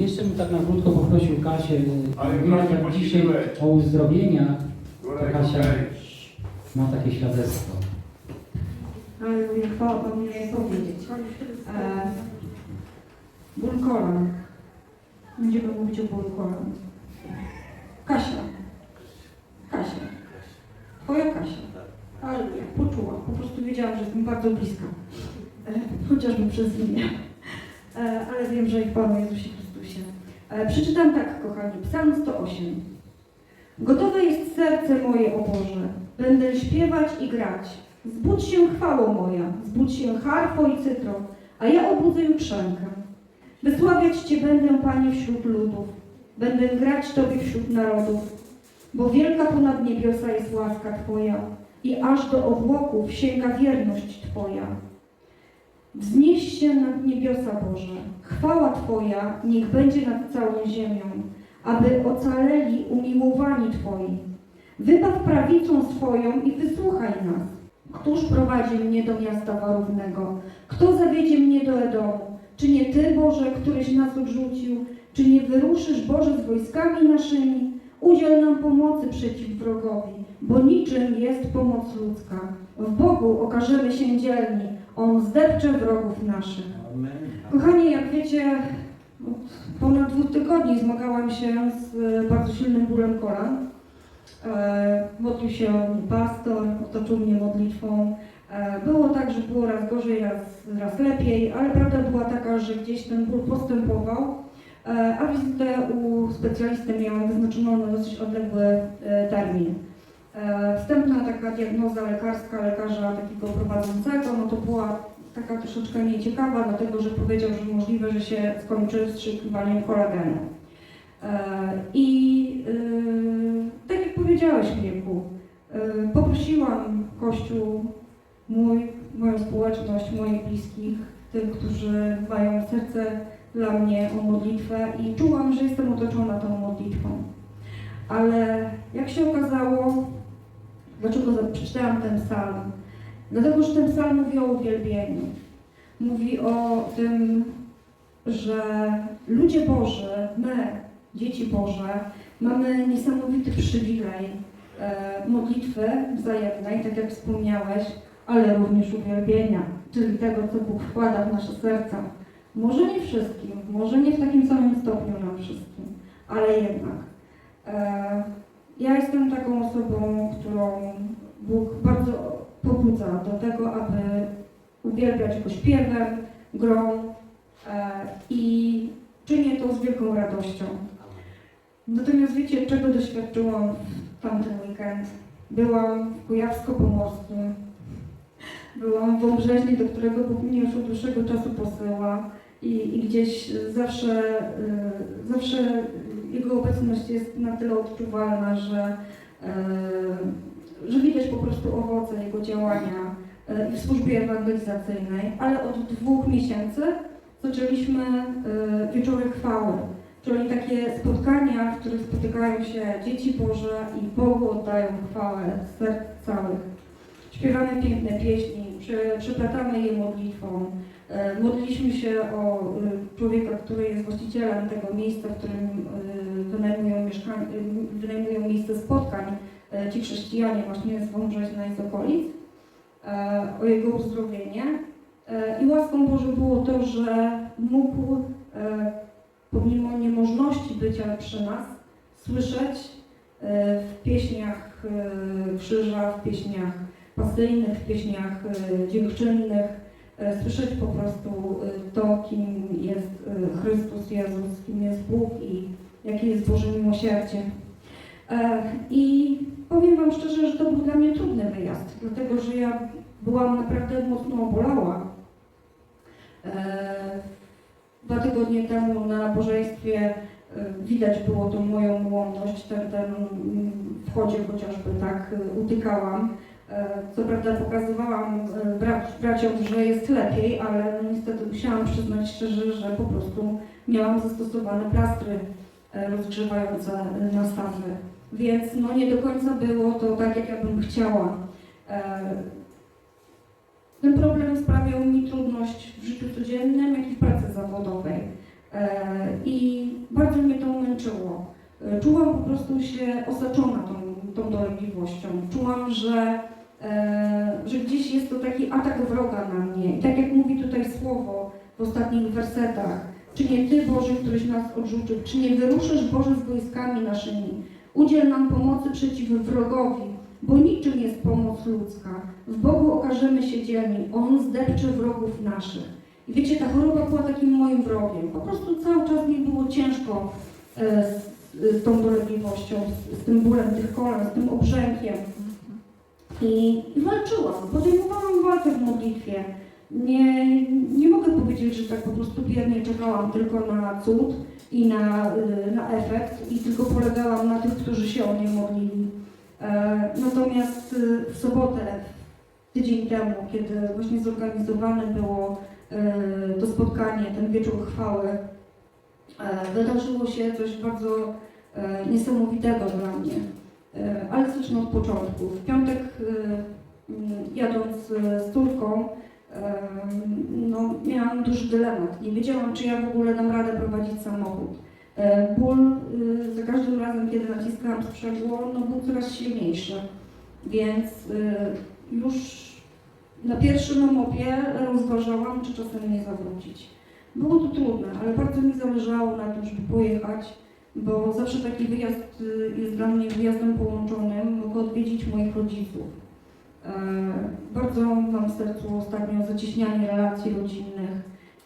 Jeszcze bym tak na krótko poprosił Kasię, Ale mówiła dzisiaj o uzdrowieniach, Jurek, Kasia ma takie świadectwo. Ale chwała Panu nie powiedzieć. E, ból kolan. Będziemy mówić o bólu kolan. Kasia. Kasia. Twoja Kasia. Ale poczuła. Po prostu wiedziałam, że jestem bardzo bliska. E, chociażby przez imię. E, ale wiem, że i Panu Jezusie Chrystusie. E, przeczytam tak, kochani. Psalm 108. Gotowe jest serce moje, o Boże. Będę śpiewać i grać. Zbudź się chwało moja, zbudź się harfo i cytro, a ja obudzę jutrzenkę. Wysławiać Cię będę, Panie, wśród ludów. Będę grać Tobie wśród narodów. Bo wielka ponad niebiosa jest łaska Twoja i aż do obłoków sięga wierność Twoja. Wznieś się nad niebiosa Boże. Chwała Twoja niech będzie nad całą ziemią, aby ocaleli umiłowani Twoi. Wybaw prawicą swoją i wysłuchaj nas. Któż prowadzi mnie do miasta warownego? Kto zawiedzie mnie do Edomu? Czy nie Ty, Boże, któryś nas odrzucił? Czy nie wyruszysz, Boże, z wojskami naszymi? Udziel nam pomocy przeciw wrogowi, bo niczym jest pomoc ludzka. W Bogu okażemy się dzielni, On zdepcze wrogów naszych. Kochani, jak wiecie, od ponad dwóch tygodni zmagałam się z e, bardzo silnym bólem kolan. E, Modlił się pastor, otoczył mnie modlitwą. E, Było tak, że było raz gorzej, raz, raz lepiej, ale prawda była taka, że gdzieś ten ból postępował, e, a wizytę u specjalisty miałam wyznaczoną na dosyć odległy termin. E, Wstępna taka diagnoza lekarska lekarza takiego prowadzącego, no to była taka troszeczkę nieciekawa, dlatego że powiedział, że możliwe, że się skończy wstrzykiwaniem kolagenu. E, I e, tak jak powiedziałeś, Mirku, e, poprosiłam Kościół, mój, moją społeczność, moich bliskich, tych, którzy mają serce dla mnie o modlitwę i czułam, że jestem otoczona tą modlitwą. Ale jak się okazało, dlaczego za- przeczytałam ten psalm? Dlatego, że ten psalm mówi o uwielbieniu. Mówi o tym, że ludzie Boży, my, dzieci Boże, mamy niesamowity przywilej e, modlitwy wzajemnej, tak jak wspomniałeś, ale również uwielbienia, czyli tego, co Bóg wkłada w nasze serca. Może nie wszystkim, może nie w takim samym stopniu nam wszystkim, ale jednak. E, ja jestem taką osobą, którą Bóg bardzo pobudza do tego, aby uwielbiać Go śpiewem, grą e, i czynię to z wielką radością. Natomiast wiecie, czego doświadczyłam w tamten weekend? Byłam w Kujawsko-Pomorskim, byłam w Obrzeźnie, do którego Bóg mnie już od dłuższego czasu posyła i, i gdzieś zawsze, y, zawsze Jego obecność jest na tyle odczuwalna, że, y, że widać po prostu owoce Jego działania y, w służbie ewangelizacyjnej, ale od dwóch miesięcy zaczęliśmy y, wieczory chwały, czyli takie spotkania, w których spotykają się dzieci Boże i Bogu oddają chwałę serc całych. Śpiewamy piękne pieśni, prze- przeplatamy je modlitwą. E, Modliliśmy się o człowieka, który jest właścicielem tego miejsca, w którym wynajmują, wynajmują miejsce spotkań e, ci chrześcijanie właśnie z Wąbrzeźna i z okolic, e, o jego uzdrowienie. E, I łaską Bożą było to, że mógł e, pomimo niemożności bycia przy nas słyszeć e, w pieśniach e, krzyża, w pieśniach pasyjnych, w pieśniach e, dziękczynnych, e, słyszeć po prostu e, to, kim jest e, Chrystus Jezus, kim jest Bóg i jakie jest Boże miłosierdzie. E, I powiem Wam szczerze, że to był dla mnie trudny wyjazd, dlatego że ja byłam naprawdę mocno obolała. E, Dwa tygodnie temu na nabożeństwie e, widać było tą moją ułomność, ten, ten mm, w chodzie chociażby tak utykałam. Co prawda pokazywałam bra braciom, że jest lepiej, ale no niestety musiałam przyznać szczerze, że po prostu miałam zastosowane plastry rozgrzewające nastawy. Więc no nie do końca było to tak, jak ja bym chciała. E, Ten problem sprawiał mi trudność w życiu codziennym, jak i w pracy zawodowej. E, I bardzo mnie to męczyło. E, Czułam po prostu się osaczona tą, tą dolegliwością. Czułam, że, że gdzieś jest to taki atak wroga na mnie. I tak jak mówi tutaj słowo w ostatnich wersetach, czy nie Ty, Boże, któryś nas odrzucił, czy nie wyruszysz, Boże, z wojskami naszymi. Udziel nam pomocy przeciw wrogowi, bo niczym jest pomoc ludzka. W Bogu okażemy się dzielni, On zdepcze wrogów naszych. I wiecie, ta choroba była takim moim wrogiem. Po prostu cały czas mi było ciężko e, z, z tą dolegliwością, z, z tym bólem tych kolan, z tym obrzękiem. I, I walczyłam, podejmowałam walkę w modlitwie. Nie, nie mogę powiedzieć, że tak po prostu biernie czekałam tylko na cud i na, y, na efekt i tylko polegałam na tych, którzy się o mnie modlili. E, Natomiast y, w sobotę, tydzień temu, kiedy właśnie zorganizowane było e, to spotkanie, ten wieczór chwały, e, wydarzyło się coś bardzo e, niesamowitego dla mnie. Ale zacznę od początku. W piątek jadąc z córką, no, miałam duży dylemat. Nie wiedziałam, czy ja w ogóle dam radę prowadzić samochód. Ból y, za każdym razem, kiedy naciskałam sprzęgło, no, był coraz silniejszy. Więc y, już na pierwszym mopie rozważałam, czy czasem nie zawrócić. Było to trudne, ale bardzo mi zależało na tym, żeby pojechać, bo zawsze taki wyjazd y, jest dla mnie wyjazdem połączonym. Mogę odwiedzić moich rodziców. E, Bardzo mam w sercu ostatnio zacieśnianie relacji rodzinnych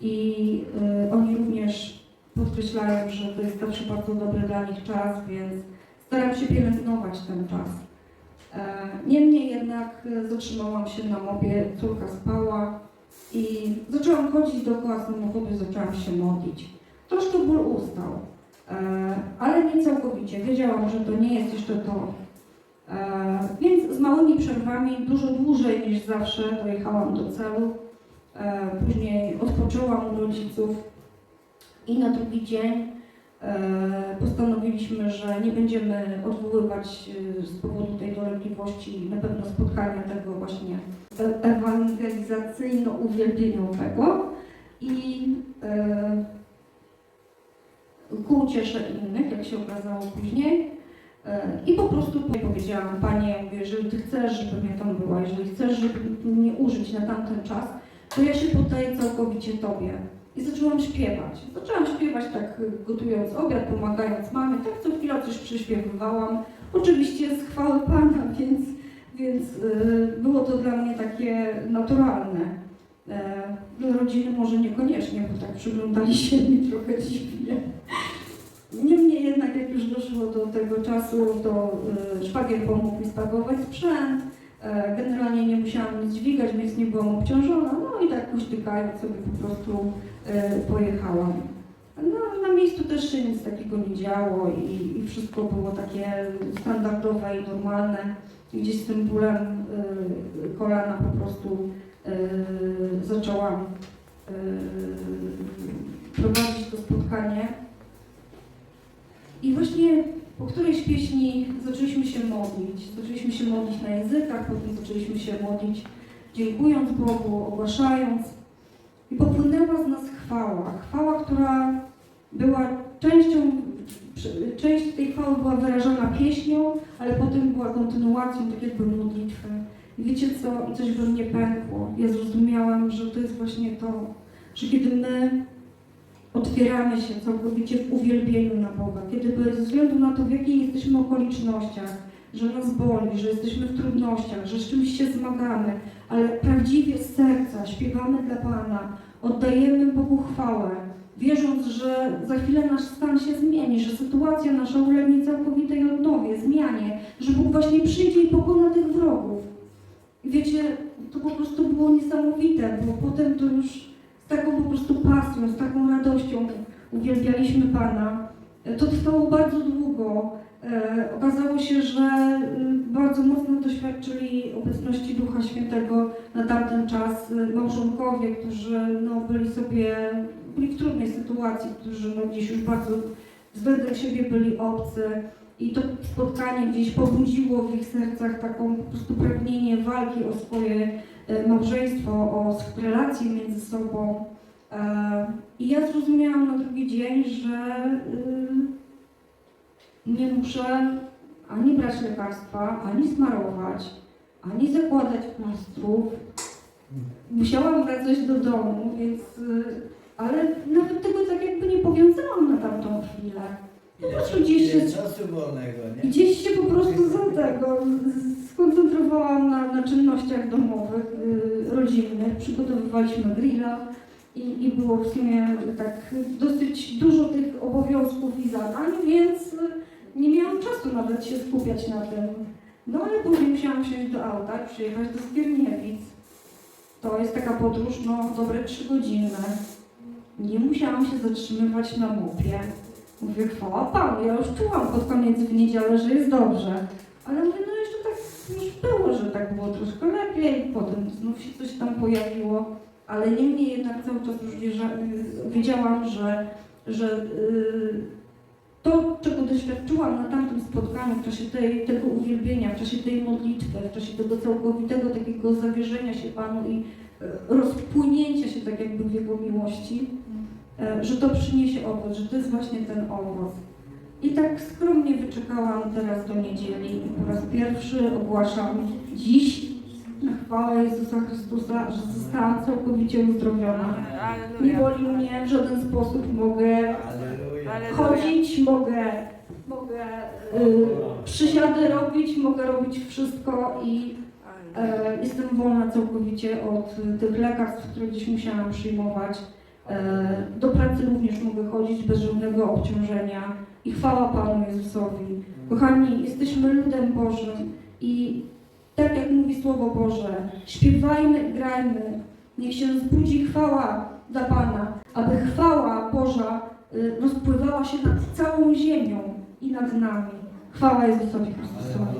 i y, oni również podkreślają, że to jest zawsze bardzo dobry dla nich czas, więc staram się pielęgnować ten czas. E, Niemniej jednak e, zatrzymałam się na mopie, córka spała i zaczęłam chodzić dookoła samochodu zaczęłam się modlić. Troszkę ból ustał, e, ale nie całkowicie. Wiedziałam, że to nie jest jeszcze to. E, Więc z małymi przerwami, dużo dłużej niż zawsze dojechałam do celu. E, Później odpoczęłam u rodziców i na drugi dzień e, postanowiliśmy, że nie będziemy odwoływać z powodu tej dolegliwości na pewno spotkania tego właśnie ewangelizacyjno-uwielbieniowego i ku uciesze innych, jak się okazało później. E, I po prostu powiedziałam, Panie, mówię, jeżeli Ty chcesz, żebym ja tam była, jeżeli chcesz, żeby mnie użyć na tamten czas, to ja się poddaję całkowicie Tobie. I zaczęłam śpiewać. Zaczęłam śpiewać tak gotując obiad, pomagając mamie, tak co chwila coś przyśpiewywałam. Oczywiście z chwały Pana, więc, więc y, było to dla mnie takie naturalne. E, dla rodziny może niekoniecznie, bo tak przyglądali się mi trochę dziwnie. Niemniej już doszło do tego czasu, to y, szwagier pomógł mi spakować sprzęt. E, Generalnie nie musiałam nic dźwigać, więc nie byłam obciążona. No i tak kuśtykając sobie po prostu e, pojechałam. No, na miejscu też się nic takiego nie działo i, i wszystko było takie standardowe i normalne. Gdzieś z tym bólem e, kolana po prostu zaczęłam prowadzić to spotkanie. I właśnie po którejś pieśni zaczęliśmy się modlić. Zaczęliśmy się modlić na językach, potem zaczęliśmy się modlić dziękując Bogu, ogłaszając. I popłynęła z nas chwała. Chwała, która była częścią, część tej chwały była wyrażana pieśnią, ale potem była kontynuacją tak jakby modlitwy. I wiecie co? I coś we mnie pękło. Ja zrozumiałam, że to jest właśnie to, że kiedy my otwieramy się całkowicie w uwielbieniu na Boga, kiedy bez względu na to, w jakich jesteśmy okolicznościach, że nas boli, że jesteśmy w trudnościach, że z czymś się zmagamy, ale prawdziwie z serca śpiewamy dla Pana, oddajemy Bogu chwałę, wierząc, że za chwilę nasz stan się zmieni, że sytuacja nasza ulegnie całkowitej odnowie, zmianie, że Bóg właśnie przyjdzie i pokona tych wrogów. I wiecie, to po prostu było niesamowite, bo potem to już z taką po prostu pasją, z taką uwielbialiśmy Pana. E, To trwało bardzo długo. E, okazało się, że y, bardzo mocno doświadczyli obecności Ducha Świętego na tamten czas y, małżonkowie, którzy no, byli sobie byli w trudnej sytuacji, którzy no, gdzieś już bardzo względem siebie byli obcy. I to spotkanie gdzieś pobudziło w ich sercach taką po prostu pragnienie walki o swoje e, małżeństwo, o relacje między sobą. E, I ja zrozumiałam na drugi dzień, że y, nie muszę ani brać lekarstwa, ani smarować, ani zakładać plastrów. Musiałam wracać do domu, więc... y, Ale nawet tego tak jakby nie powiązałam na tamtą chwilę. Po prostu gdzieś się, wolnego, nie? gdzieś się po prostu za tego skoncentrowałam na, na czynnościach domowych, y, rodzinnych. Przygotowywaliśmy grilla i, i było w sumie tak dosyć dużo tych obowiązków i zadań, więc y, nie miałam czasu nawet się skupiać na tym. No ale później musiałam wsiąść do auta przyjechać do Skierniewic. To jest taka podróż, no dobre trzy godziny. Nie musiałam się zatrzymywać na mopie. Mówię, chwała Panu, ja już czułam pod koniec w niedzielę, że jest dobrze. Ale mówię, no jeszcze tak już było, że tak było troszkę lepiej, potem znów się coś tam pojawiło. Ale niemniej jednak cały czas wiedziałam, że, że yy, to, czego doświadczyłam na tamtym spotkaniu, w czasie tej, tego uwielbienia, w czasie tej modlitwy, w czasie tego całkowitego takiego zawierzenia się Panu i e, rozpłynięcia się tak jakby w Jego miłości, e, że to przyniesie owoc, że to jest właśnie ten owoc. I tak skromnie wyczekałam teraz do niedzieli i po raz pierwszy ogłaszam dziś na chwałę Jezusa Chrystusa, że zostałam całkowicie uzdrowiona. Nie boli mnie w żaden sposób, mogę chodzić, mogę, mogę y, przysiady robić, mogę robić wszystko i e, jestem wolna całkowicie od y, tych lekarstw, które gdzieś musiałam przyjmować. E, do pracy również mogę chodzić bez żadnego obciążenia i chwała Panu Jezusowi. Kochani, jesteśmy ludem Bożym i tak jak mówi Słowo Boże, śpiewajmy grajmy, niech się zbudzi chwała dla Pana, aby chwała Boża y, rozpływała się nad całą ziemią i nad nami. Chwała Jezusowi Chrystusowi.